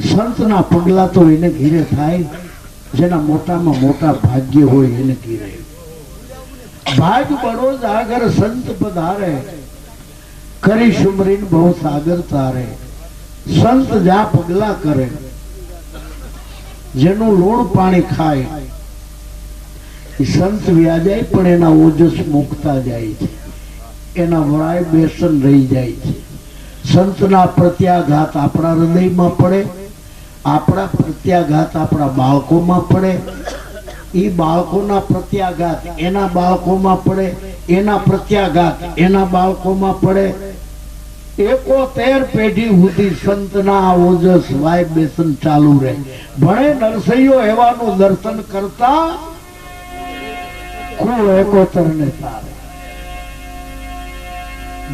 સંતના પગલા તો એને ઘીરે થાય, જેના મોટામાં મોટા ભાગ્ય હોય એને ઘીરે. ભાગ બરોજ આગળ સંત પધારે, કરી સુમરીન બહુ સાગર તારે. સંત જા પગલા કરે, જેનું લોણ પાણી ખાય. એ સંત વ્યાજાય પણ એના ઓજસ મૂકતા જાય છે. એના વરાય બેસન રહી જાય છે. સંતના પ્રત્યાઘાત આપણા હૃદયમાં પડે, આપણા પ્રત્યાઘાત આપણા બાળકોમાં પડે. એ બાળકોના પ્રત્યાઘાત એના બાળકોમાં પડે, એના પ્રત્યાઘાત એના બાળકોમાં પડે. એકોતેર પેઢી સુધી સંતના ઓજસ વાય બેસન ચાલુ રહે. ભણે નરસૈયો એવાનું દર્શન કરતા કુળ એકોતર ને તારે.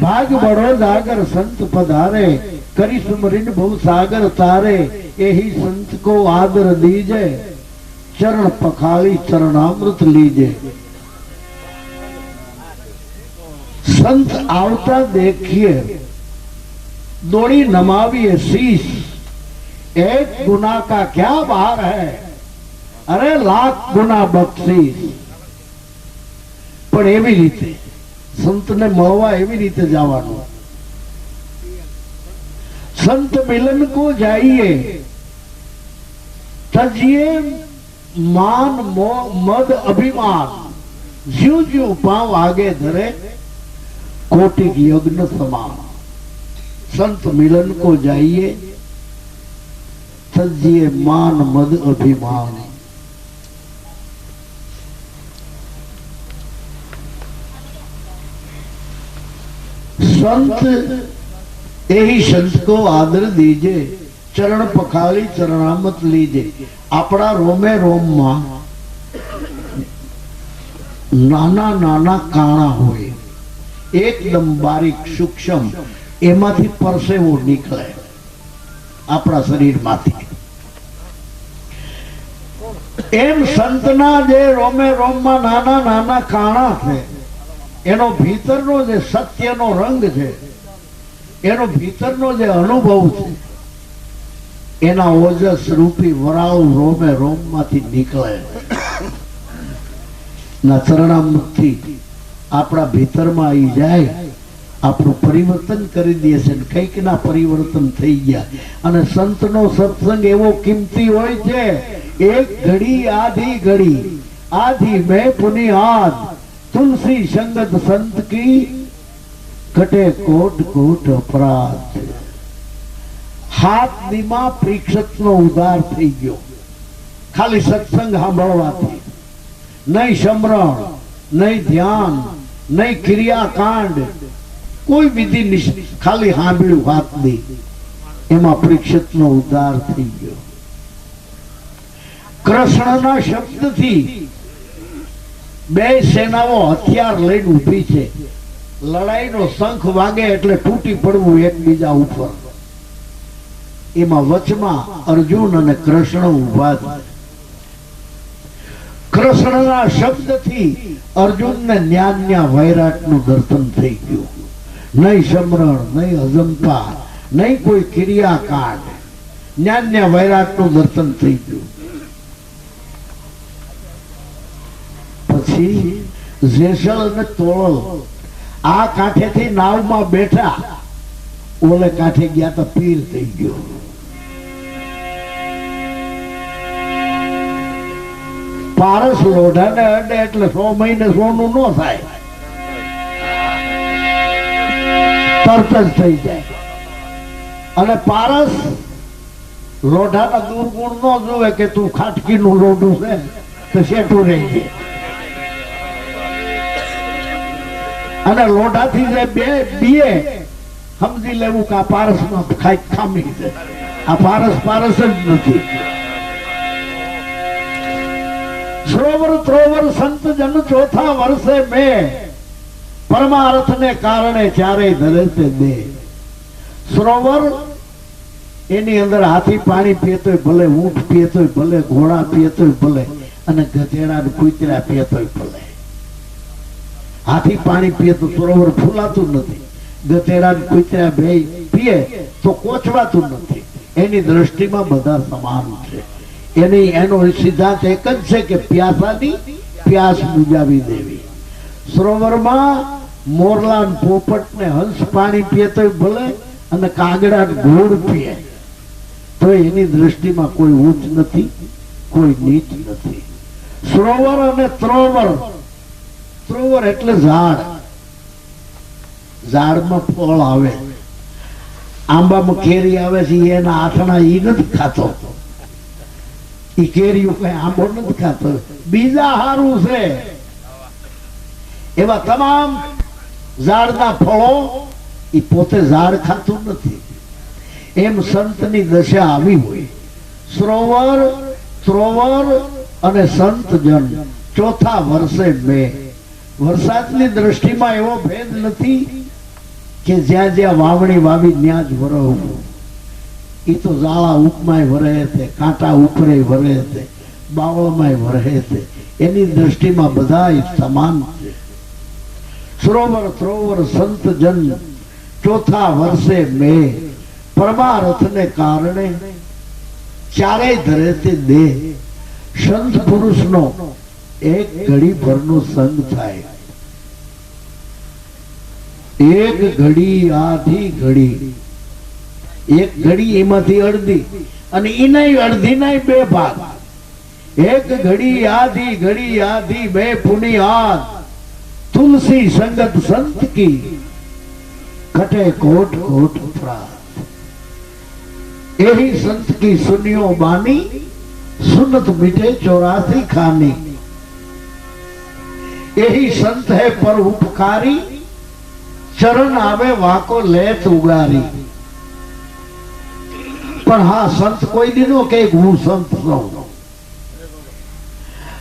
ભાગ બળો જાગર સંત પધારે કરી સુમરીન બહુ સાગર તારે એહી સંત કો આદર દીજે ચરણ પખાળી ચરણામૃત લીજે સંત આવતા देखिए दौड़ी नमाविए शीश एक गुना का क्या बार है અરે લાખ ગુના બક્ષીસ પણ એવી રીતે संत ने मोवा एवं रीते जावा संत मिलन को जाइए तजिए मान मो मद अभिमान जीव जीव पाव आगे धरे कोटि यज्ञ समान संत मिलन को जाइए तजिए मान मद अभिमान संत यही संत को आदर दीजिए ચરણ પખાળી ચરણામત લીજે આપણા રોમે રોમમાં નાના નાના કાણા હોય એકદમ બારીક સૂક્ષ્મ એમાંથી પરસેવો નીકળે આપણા શરીરમાંથી એમ સંતના જે રોમે રોમમાં નાના નાના કાણા છે એનો ભીતરનો જે સત્યનો રંગ છે, એનો ભીતરનો જે અનુભવ છે, એના ઓજસ રૂપી વરાવ રોમે રોમમાંથી નીકળે ના ચરણામુખથી આપણા ભીતરમાં આવી જાય, આપણું પરિવર્તન કરી દે છે કંઈક ના પરિવર્તન થઈ ગયા. અને સંતનો સત્સંગ એવો કિંમતી હોય છે, એક ઘડી, આધી ઘડી. આધી મેં પુની આદ. તુલસી संगत संत की कटे कोट कोट अपराध હાથ દીમાં પ્રીક્ષતનો ઉધાર થઈ ગયો ખાલી સત્સંગ સાંભળવાથી નહીં સમરણ નહીં ધ્યાન નહીં ક્રિયાકાંડ કોઈ વિધિ ખાલી સાંભળ્યું હાથ નહીં એમાં પરીક્ષિતનો ઉદ્ધાર થઈ ગયો કૃષ્ણના શબ્દથી બે સેનાઓ હથિયાર લઈને ઊભી છે. લડાઈનો શંખ વાગે એટલે તૂટી પડવું એકબીજા ઉપર. એમાં વચમાં અર્જુન અને કૃષ્ણ ઊભા છે. કૃષ્ણના શબ્દથી અર્જુનને જ્ઞાનના વૈરાટનું દર્શન થઈ ગયું. નહીં સમરણ, નહીં અજંપા નહીં કોઈ ક્રિયાકાંડ. જ્ઞાનના વૈરાટનું દર્શન થઈ ગયું. પછી જેસલ અને તોળલ. આ કાંઠેથી નાવમાં બેઠા. ઓલે કાંઠે ગયા તો પીર થઈ ગયો. પારસ લોઢાને અડે એટલે સો મહિને સોનું ન થાય. તરત જ થઈ જાય. અને પારસ લોઢાના દુર્ગુણ ન જોવે કે તું ખાટકીનું લોઢું છે, તો શેઠું રહી જાય અને લોઢાથી જે બે બીએ સમજી લેવું કે આ પારસમાં ખાઈ ખામી છે. આ પારસ પારસ જ નથી. સરોવર ત્રોવર સંત જન ચોથા વર્ષે મેં પરમાર્થ ને કારણે ચારે ધરે બે સરોવર એની અંદર હાથી પાણી પીતોય ભલે ઊંટ પીતોય ભલે ઘોડા પીતોય ભલે અને ગધેડા કૂતરા પીતોય ભલે. હાથી પાણી પીએ તો સરોવર ફૂલાતું નથી. ગધેડા કૂતરા બે પીએ તો કોચવાતું નથી. એની દ્રષ્ટિમાં બધા સમાન છે. એની એનો સિદ્ધાંત એક જ છે કે પ્યાસાની પ્યાસ બુજાવી દેવી. સરોવરમાં મોરલા પોપટ ને હંસ પાણી પીએ તો ભલે અને કાગડા ગોળ પીએ. તો એની દ્રષ્ટિમાં કોઈ ઊંચ નથી, કોઈ નીચ નથી. સરોવર અને ત્રોવર ત્રોવર એટલે ઝાડ. ઝાડમાં ફળ આવે. આંબામાં કેરી આવે છે, એના આથણા ઈ નથી ખાતો. ઈ કેરીઓ કઈ આંબો નથી ખાતો. બીજા હારું છે. એવા તમામ ઝાડના ફળો એ પોતે ઝાડ ખાતું નથી. એમ સંતની દશા આવી હોય. સરોવર, ત્રોવર અને સંત જન ચોથા વર્ષે બે વરસાદની દ્રષ્ટિમાં એવો ભેદ નથી કે જ્યાં જ્યાં વાવણી વાવી ત્યાં જ વરવું. એ તો ઝાળા ઉપમાય વરે તે, કાંટા ઉપરે વરે તે, બાવળમાંય વરે તે. એની દ્રષ્ટિમાં બધા સમાન છે. સરોવર ત્રોવર સંત જન, ચોથા વર્ષે મે. પરમારથને કારણે ચારેય ધરે તે દેહ, સંત પુરુષનો એક ઘડી ભરનો સંગ થાય. એક ઘડી, આધી ઘડી. એક ઘડી એમાંથી અડધી અને એના અડધી ના બે ભાગ. એક ઘડી, આધી ઘડી, આધી બે પુની હાથ તુલસી સંગત સંત કી. કટે કોટ કોટ પ્રાત. એહી સંત કી સુનિયો બાની, સુનત મીઠે ચોરાસી ખાની. यही संत है पर उपकारी ચરણ આવે વાકો લેત ઉગારી પણ હા સંત કોઈ દી નો કે હું સંત છું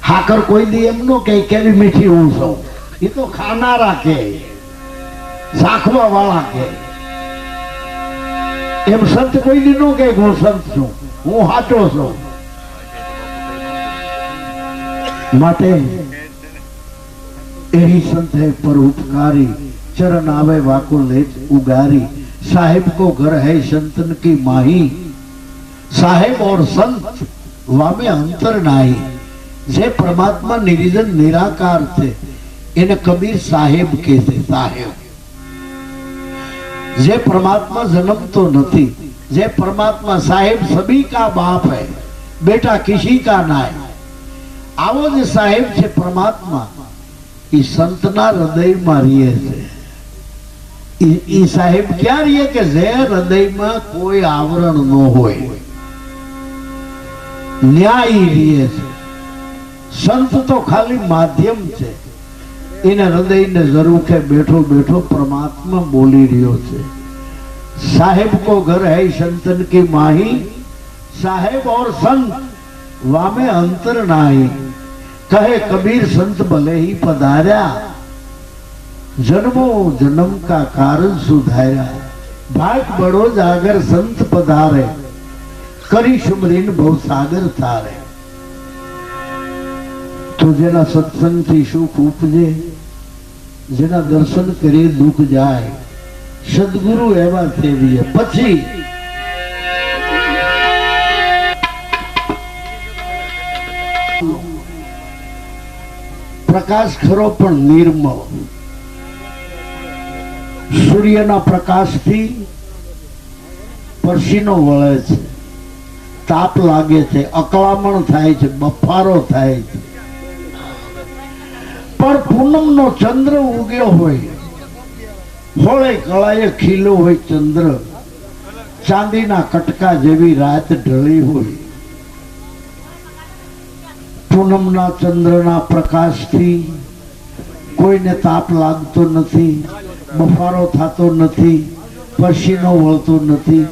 હાકર કોઈ દી એમ નો કે કેવી મીઠી હું છું એ તો ખાનારા કે શાખવા વાળા કે એમ સંત કોઈ દી નો કે હું સંત છું હું સાચો છું માટે यही संत है पर उपकारी चरण आवे वाको ले उगारी साहेब को घर है संतन की माही साहेब और संत वामे अंतर नाही જે પરમાત્મા નિર્જન નિરાકાર છે એને કબીર સાહેબ કહે છે સાહેબ જે પરમાત્મા જન્મતો નથી જે પરમાત્મા સાહેબ સભી કા બાપ હૈ બેટા કિસી કા નાય આવો જે સાહેબ છે પરમાત્મા એ સંતના હૃદયમાં રહીએ છે ઈ- ઈ સાહેબ ક્યાં રહીએ કે જે હૃદયમાં કોઈ આવરણ ન હોય ન્યાયી રહીએ છે સંત તો ખાલી માધ્યમ છે એને હૃદયને જરૂર કે બેઠો બેઠો પરમાત્મા બોલી રહ્યો છે साहेब को घर है संतन की माही साहेब और संत वामे अंतर नाही कहे कबीर संत भले ही पधार्या जन्मो जन्म का कारण सुधार्या भाग बड़ो जागर संत पधारे કરી સુમરીન ભવ સાગર તારે તો જેના સત્સંગથી સુખ ઉપજે જેના દર્શન કરીએ દુઃખ જાય સદગુરુ એવા સેવીએ પછી પ્રકાશ ખરો પણ નિર્મળ. સૂર્યના પ્રકાશથી પરસીનો વળે છે. તાપ લાગે છે, અકળામણ થાય છે, બફારો થાય છે. પણ પૂનમનો ચંદ્ર ઉગ્યો હોય, હોળે કળાએ ખીલો હોય ચંદ્ર, ચાંદીના કટકા જેવી રાત ઢળી હોય. पूनम न चंद्र न प्रकाश थी कोई ने ताप लागत नहीं बफारो था तो नहीं पसीनो वहत नहीं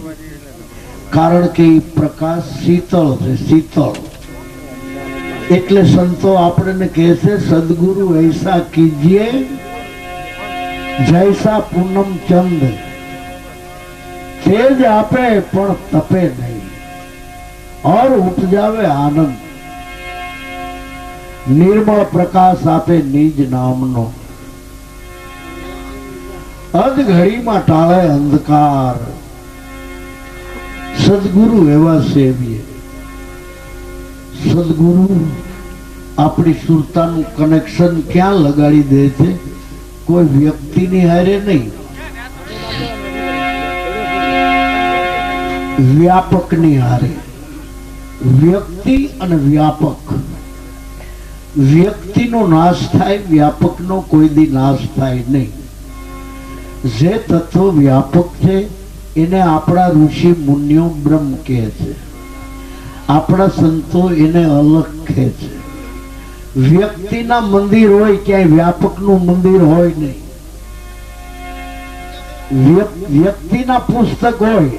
कारण के प्रकाश शीतल से शीतल एटले संतो अपने कहसे सदगुरु ऐसा कीजिए जैसा पूनम चंद तेज आपे पर तपे नहीं और उपजावे आनंद નિર્મળ પ્રકાશ આપે નિજ નામનો. અધ ઘડીમાં ટાળે અંધકાર. સદગુરુ એવા સેવીએ. સદગુરુ આપણી સુરતાનું કનેક્શન ક્યાં લગાડી દે છે? કોઈ વ્યક્તિની હારે નહીં. વ્યાપકની હારે. વ્યક્તિ અને વ્યાપક. વ્યક્તિનો નાશ થાય, વ્યાપકનો કોઈ દી નાશ થાય નહીં. જે તત્વ વ્યાપક છે, એને આપણા ઋષિ મુનિઓ બ્રહ્મ કહે છે. આપણા સંતો એને અલગ કહે છે. વ્યક્તિના મંદિર હોય, ક્યાંય વ્યાપકનું મંદિર હોય નહીં. વ્યક્તિના પુસ્તક હોય,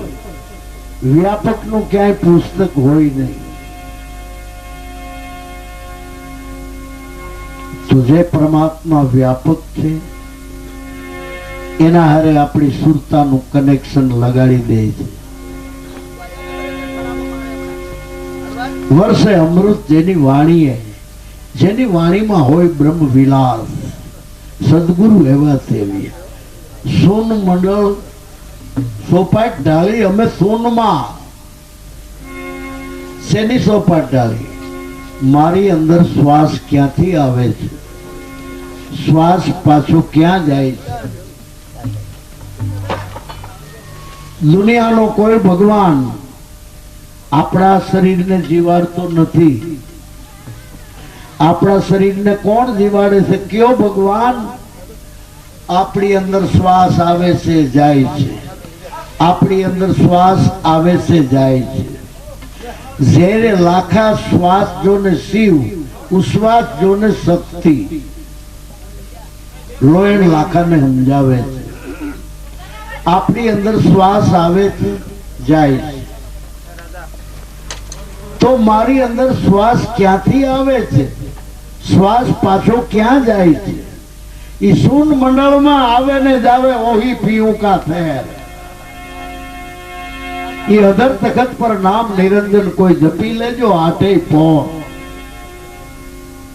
વ્યાપકનું ક્યાંય પુસ્તક હોય નહીં. જે પરમાત્મા વ્યાપક છે, એના હારે આપણી સુરતાનું કનેક્શન લગાડી દે છે. વર્ષે અમૃત જેની વાણીએ જેની વાણીમાં હોય બ્રહ્મ વિલાસ, સદગુરુ એવા તેવી. સોન મંડળ સોપાટ ઢાળી, અમે સોનમાં. શેની સોપાટ ઢાળી? મારી અંદર શ્વાસ ક્યાંથી આવે છે? શ્વાસ પાછો ક્યાં જાય? દુનિયાનો કોઈ ભગવાન આપણા શરીરને જીવાડતો નથી. આપણા શરીરને કોણ જીવાડે છે? કયો ભગવાન આપણી અંદર શ્વાસ આવે છે, જાય છે. આપણી અંદર શ્વાસ આવે છે, જાય છે. જ્યારે લાખા શ્વાસ જોને શિવ, ઉશ્વાસ જોને શક્તિ. લોયણ લાખાને સમજાવે છે. આપણી અંદર શ્વાસ આવે છે, જાય છે. તો મારી અંદર શ્વાસ ક્યાંથી આવે છે? શ્વાસ પાછો ક્યાં જાય છે? એ શૂન મંડળમાં આવે ને જાવે, ઓહી પીવું કા થેર એ અધર તખત પર નામ નિરંજન કોઈ જપી લેજો આટે પો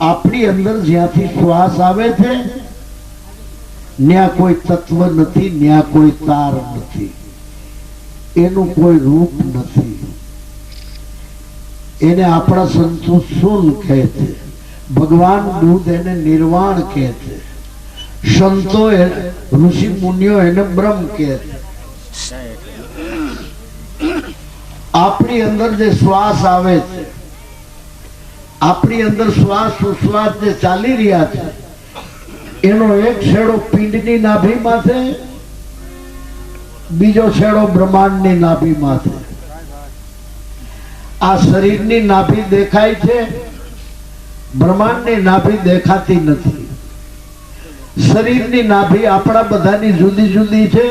આપણી અંદર જ્યાંથી શ્વાસ આવે છે ન્યા કોઈ તત્વ નથી, ન્યા કોઈ તાર નથી. એનું કોઈ રૂપ નથી. એને આપણા સંતો શૂન કહે છે. ભગવાન બુદ્ધ એને નિર્વાણ કહે છે. સંતો એ- ઋષિ મુનિઓ એને બ્રહ્મ કહે છે. આપણી અંદર જે શ્વાસ આવે છે, આપણી અંદર શ્વાસ ઉશ્વાસ જે ચાલી રહ્યા છે એનો એક છેડો પિંડની નાભીમાં છે, બીજો છેડો બ્રહ્માંડની નાભીમાં છે. આ શરીરની નાભી દેખાય છે, બ્રહ્માંડની નાભી દેખાતી નથી. શરીરની નાભી આપણા બધાની જુદી જુદી છે,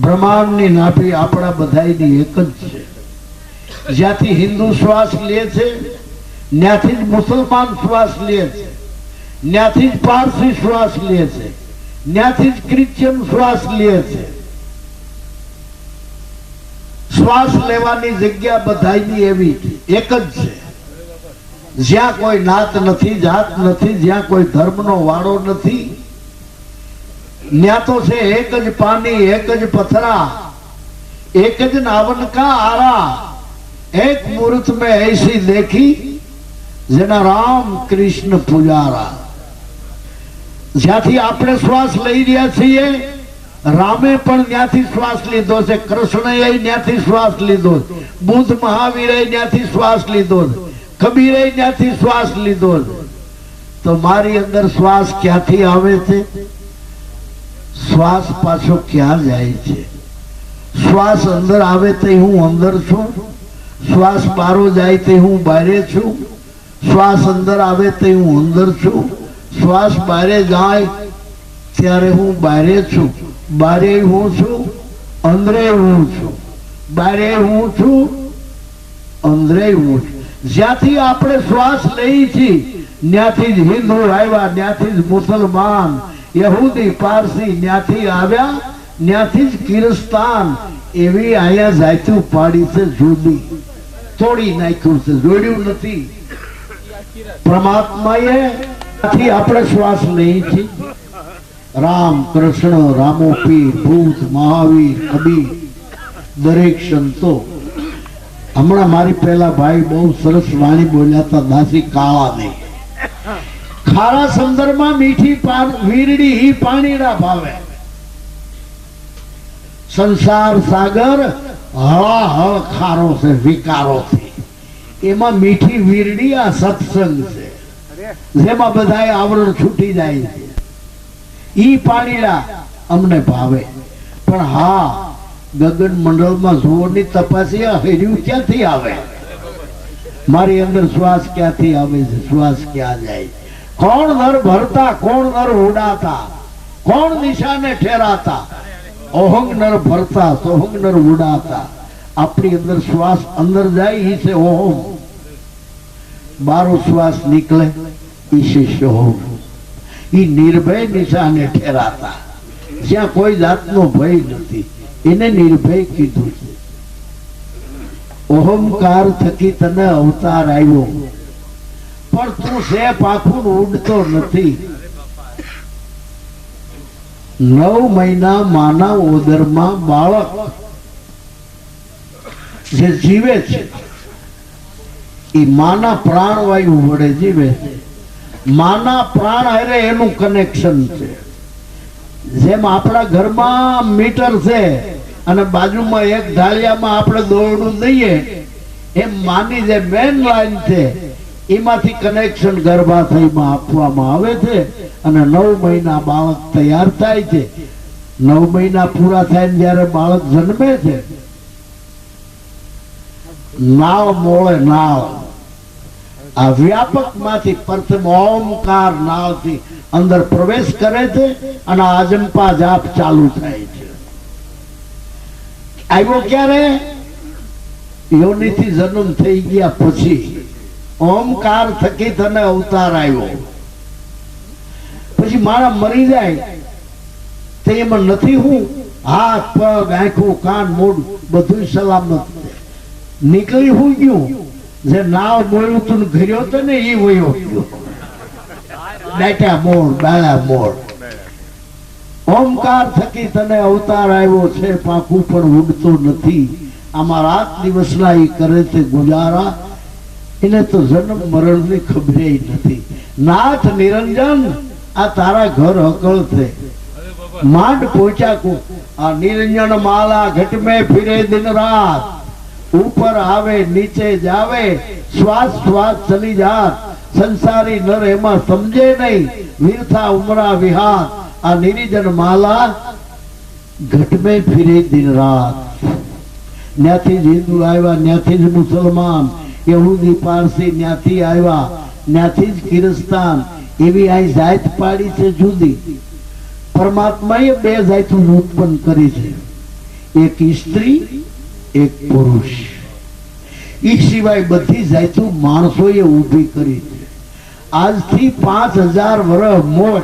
બ્રહ્માંડની નાભી આપણા બધાની એક જ છે. જ્યાંથી હિન્દુ શ્વાસ લે છે, ત્યાંથી જ મુસલમાન શ્વાસ લે છે. ત્યાંથી જ પારસી શ્વાસ લે છે. ત્યાંથી જ ક્રિશ્ચન શ્વાસ લે છે. શ્વાસ લેવાની જગ્યા બધાની એવી એક જ છે. જ્યાં કોઈ નાત નથી, જાત નથી, જ્યાં કોઈ ધર્મનો વાળો નથી ત્યાં છે એક જ પાણી એક જ પથરા, એક જ નાવનકા આરા, એક મુહૂર્ત મેં એસી દેખી, જેના રામ કૃષ્ણ પુજારા. જ્યાંથી આપણે શ્વાસ લઈ રહ્યા છીએ, રામે પણ ત્યાંથી શ્વાસ લીધો છે, કૃષ્ણએ ત્યાંથી શ્વાસ લીધો. બુદ્ધ મહાવીરે ત્યાંથી શ્વાસ લીધો છે ત્યાંથી શ્વાસ લીધો તો મારી અંદર શ્વાસ ક્યાંથી આવે છે? શ્વાસ પાછો ક્યાં જાય છે? શ્વાસ અંદર આવે તો હું અંદર છું? શ્વાસ બારો જાય તો હું બારે છું? શ્વાસ અંદર આવે તો હું અંદર છું? શ્વાસ બારે જાય, ત્યારે હું બારે છું. બારે હું છું, અંદરે હું છું. બારે હું છું, અંદરે હું છું. જ્યાંથી આપણે શ્વાસ લઈ છીએ, ત્યાંથી જ હિન્દુ આવ્યા, ત્યાંથી જ મુસલમાન, યહૂદી, પારસી ત્યાંથી આવ્યા, ત્યાંથી જ કિરસ્તાન એવી અહીંયા જાતું પાડી છે જુદી. તોડી નાખ્યું છે, જોડ્યું નથી. પરમાત્માએ ત્યાંથી આપણે શ્વાસ લઈએ છીએ. રામ કૃષ્ણ રામોપી ભૂત, મહાવીર, કબીર, દરેક સંતો. હમણાં મારી પહેલા ભાઈ બહુ સરસ વાણી બોલ્યા દાસી કાળા ને ખારા સંદર્ભમાં મીઠી વીરડી હી પાણીના ભાવે. સંસાર સાગર હળાહળ ખારો છે વિકારોથી એમાં મીઠી વીરડી આ સત્સંગ છે. જેમાં બધાએ આવરણ છૂટી જાય ઈ પાણીડા અમને ભાવે. પણ હા, ગગન મંડળમાં જોરની તપાસી હર્યું ક્યાંથી આવે? મારી અંદર શ્વાસ ક્યાંથી આવે છે? શ્વાસ ક્યાં જાય? કોણ નર ભરતા, કોણ નર ઉડાતા? કોણ દિશાને ઠેરાતા? ઓહંગ નર ભરતા, સોહંગ નર ઉડાતા. આપણી અંદર શ્વાસ અંદર જાય એ છે ઓહમ બારો શ્વાસ નીકળે. છે નિર્ભય નિશાને ઠેરાતા. જ્યાં કોઈ જાતનો ભય નથી. એને નિર્ભય કીધું છે. અહંકાર થકી તને અવતાર આવ્યો પણ તું સે પાખું ઉડતો નથી. નવ મહિના માના ઓદરમાં બાળક જે જીવે છે એ માના પ્રાણવાયુ વડે જીવે છે. માના પ્રાણ હારે એનું કનેક્શન છે. જેમ આપણા ઘરમાં મીટર છે અને બાજુમાં એક ઢાળિયામાં આપણે દોરડું દઈએ, એમ માની જે મેન લાઈન છે, એમાંથી કનેક્શન ગર્ભાશયમાં આપવામાં આવે છે અને નવ મહિના બાળક તૈયાર થાય છે. નવ મહિના પૂરા થાય જ્યારે બાળક જન્મે છે, નાવ મોળે નાળ આ વ્યાપકમાંથી પ્રથમ નાળથી અંદર પ્રવેશ કરે છે અને આજંપા જાપ ચાલુ થાય છે. આવ્યો ક્યારે? યોનિથી જન્મ થઈ ગયા પછી. ઓમકાર થકી તને અવતાર આવ્યો. પછી મારા મરી જાય. તે એમાં નથી હું. હાથ, પગ, આંખું, કાન મોઢ બધું સલામત નીકળી હું ગયું. જે નાવ બોલ્યું તું ઘર્યો તો ને એ વયો ગયો. બેટા મોર બાળા મોર ઓમકાર થકી તને અવતાર આવ્યો છે પાકું પણ ઉડતો નથી. આમાં રાત દિવસના એ કરે છે ગુજારા. એને તો જન્મ મરણની ખબરે નથી. નાથ નિરંજન, આ તારા ઘર હકળ છે. માંડ પહોંચ્યા કો આ નિરંજન માલા ઘટમે ફિરે દિન રાત. ઉપર આવે, નીચે જાવે શ્વાસ શ્વાસ ચલી જાત. સંસારી નર એમાં સમજે નહીં. વીરથા ઉમરા વિહાર. આ નિરીજન માલા ઘટમે ફિરે દિન રાત. ન્યાથી જ હિન્દુ આવ્યા, ન્યાથી જ મુસલમાન. યહૂદી, પારસી ન્યાથી આવ્યા. ન્યાથી જ કિરસ્તાન એવી આ જાત પાડી છે જુદી. પરમાત્માએ બે જાતો ઉત્પન્ન કરી છે. એક સ્ત્રી એક પુરુષ. એ સિવાય બધી જાતો માણસોએ ઊભી કરી છે. આજથી પાંચ હજાર વર્ષ મોર.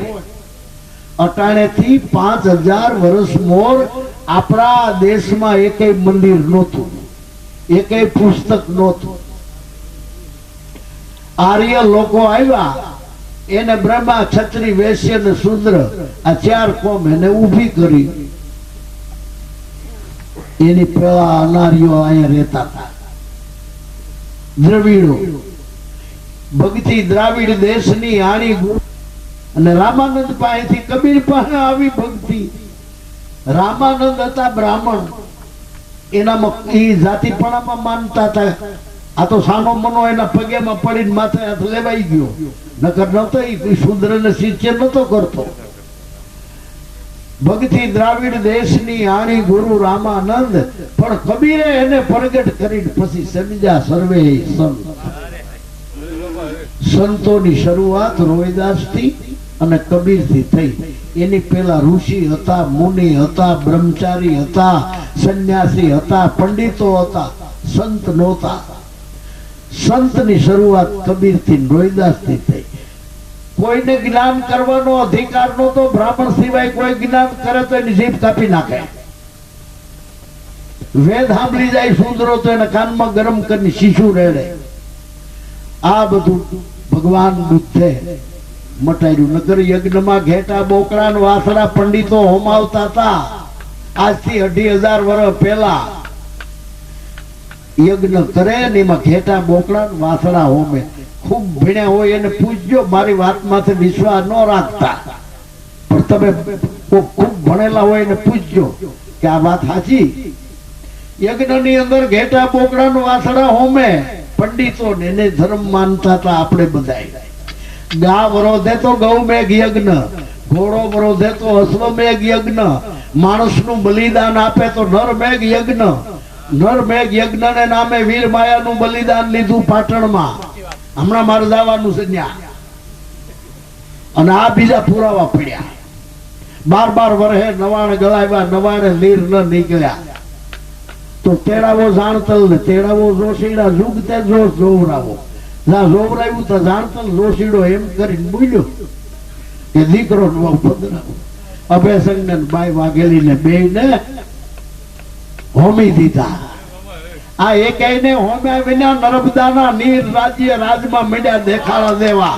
અટાણેથી પાંચ હજાર વર્ષ મોર આપણા દેશમાં એકેય મંદિર નહોતું. એકેય પુસ્તક નહોતું. આર્ય લોકો આવ્યા. એને બ્રહ્મા, છત્રી, વૈશ્ય ને શુદ્ર આ ચાર કોમ એને ઊભી કરી. એની પેલા અનારીઓ અહીંયા રહેતા હતા. દ્રવિડો. ભક્તિ દ્રાવિડ દેશની આણી અને રામાનંદ પાસેથી કબીર પાસે આવી ભક્તિ. રામાનંદ હતા બ્રાહ્મણ. એનામાં એ જાતિપણામાં માનતા હતા. આ તો સાનો મનો એના પગેમાં પડીને માથે હાથ લેવાઈ ગયો. નકર નતો એ શુદ્ર ને શિષ્ય નતો કરતો. ભક્તિ દ્રાવિડ દેશની આણી ગુરુ રામાનંદ, પણ કબીરે એને પ્રગટ કરીને પછી સમજ્યા સર્વે સંત. સંતોની શરૂઆત રોહિદાસથી અને કબીરથી થઈ. એની પેલા ઋષિ હતા, મુનિ હતા, બ્રહ્મચારી હતા, સંન્યાસી હતા, પંડિતો હતા, સંત નહોતા. સંતની શરૂઆત કબીરથી રોહિદાસથી થઈ. કોઈને જ્ઞાન કરવાનો અધિકાર નહોતો બ્રાહ્મણ સિવાય કોઈ જ્ઞાન કરે તો એની જીભ કાપી નાખે. વેદ સાંભળી જાય સુંદરો તો એના કાનમાં ગરમ કરીને શીશુ રેડે. આ બધું ભગવાન બુદ્ધે મટાડ્યું. નગર યજ્ઞમાં ઘેટા બોકડા વાસરા પંડિતો હોમાવતા હતા. આજથી અઢી હજાર વર્ષ પહેલા યજ્ઞ કરે ને એમાં ઘેટા બોકડા વાસરા હોમે. ખૂબ ભણ્યા હોય એને પૂછજો, મારી વાતમાંથી વિશ્વાસ ન રાખતા. પણ તમે ખૂબ ભણેલા હોય એને પૂછજો કે આ વાત સાચી? યજ્ઞની અંદર ઘેટા બોકડા નું વાસણા હોમે પંડિતો ને એને ધર્મ માનતા હતા આપણે બધાય ગા વરોધે તો ગૌ મેઘ યજ્ઞ, ઘોડો વરોધે તો અશ્વમેઘ યજ્ઞ, માણસનું બલિદાન આપે તો નર મેઘ યજ્ઞ. નર મેઘ યજ્ઞને નામે વીર માયાનું બલિદાન લીધું પાટણમાં. હમણાં મારે જવાનું છે ત્યાં. અને આ બીજા પુરાવા પડ્યા. બાર બાર વર્ષે નવાણે ગળાવ્યા નવાણે લીર ન નીકળ્યા. તો તેડાવો જાણતલ ને તેડાવો જોશીડા જુગ તે જોશ જોવરાવો ના જોવરાયું તો જાણતલ જોશીડો એમ કરીને બોલ્યો કે દીકરો નો પધરાવો. અભયસંગ ને બાઈ વાઘેલી ને બે ને હોમી દીધા. આ એકેય હોમ્યા વિના નર્મદાના નીર રાજ્ય રાજમાં મીડ્યા દેખાડા દેવા.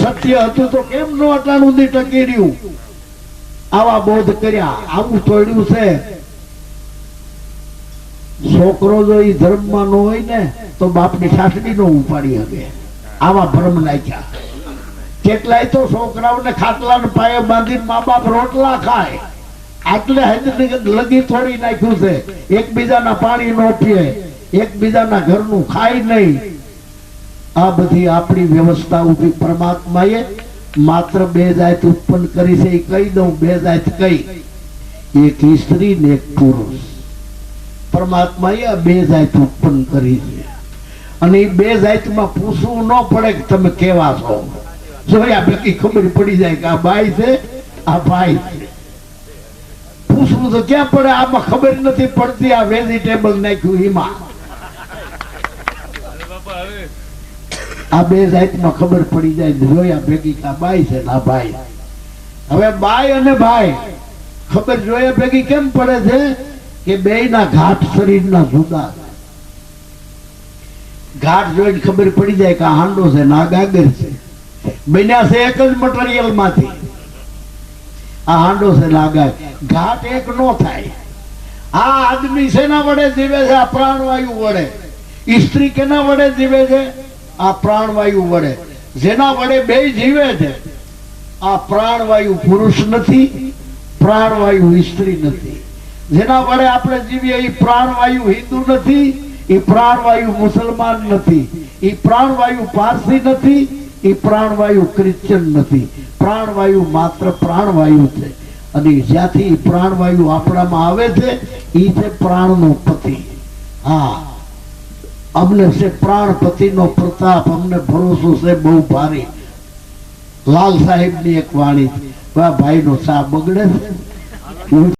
સત્ય હતું તો કેમ નો અટાણું ટકી રહ્યું આવા બોધ કર્યા. આવું તોડ્યું છે. છોકરો જો એ ધર્મમાં ન હોય ને, તો બાપની સાસડી નો ઉપાડી શકે આવા ભ્રમ નાખ્યા. કેટલાય તો છોકરાઓને ખાટલા પાયે બાંધીને મા બાપ રોટલા ખાય. આટલે હદ લગી થોડી નાખ્યું છે. એકબીજાના પાણી નો પીએ, એકબીજાના ઘરનું ખાય નહીં. આ બધી આપણી વ્યવસ્થા ઊભી પરમાત્માએ માત્ર બે જાત ઉત્પન્ન કરી છે, એ કહી દઉં, બે જાત કઈ એક સ્ત્રી ને એક પુરુષ. પરમાત્માએ આ બે જાત ઉત્પન્ન કરી છે. અને એ બે જાતમાં પૂછવું ન પડે કે તમે કેવા છો. જોયા બેકી ખબર પડી જાય કે આ બાઈ છે, આ ભાઈ છે. પૂછવું તો ક્યાં પડે? આમાં ખબર નથી પડતી આ વેજીટેબલ નાખ્યું એમાં આ બે જાતમાં ખબર પડી જાય જોયા ભેગી આ બાઈ છે ના ભાઈ. હવે બાઈ અને ભાઈ, ખબર જોયા ભેગી કેમ પડે છે? કે બે ના ઘાટ શરીરના જુદા. ઘાટ જોઈને ખબર પડી જાય કે આ હાંડો છે ના ગાગર છે. બન્યા છે એક જ મટીરિયલમાંથી. આ હાંડો છે લાગાય ઘાટ એક નો થાય. આ આદમી શેના વડે જીવે છે? આ પ્રાણવાયુ વડે. સ્ત્રી કેના વડે જીવે છે? આ પ્રાણવાયુ વડે. જેના વડે બે જીવે છે, આ પ્રાણવાયુ પુરુષ નથી, પ્રાણવાયુ સ્ત્રી નથી. જેના વડે આપણે જીવીએ એ પ્રાણવાયુ હિન્દુ નથી એ પ્રાણવાયુ મુસલમાન નથી એ પ્રાણવાયુ પારસી નથી એ પ્રાણવાયુ ક્રિશ્ચન નથી. પ્રાણવાયુ માત્ર પ્રાણવાયુ છે. અને જ્યાંથી પ્રાણવાયુ આપણામાં આવે છે, એ છે પ્રાણનો પતિ. હા. અમને છે પ્રાણપતિનો પ્રતાપ, અમને ભરોસો છે બહુ ભારે. લાલ સાહેબની એક વાણી છે. ભાઈનો સા બગડે છે.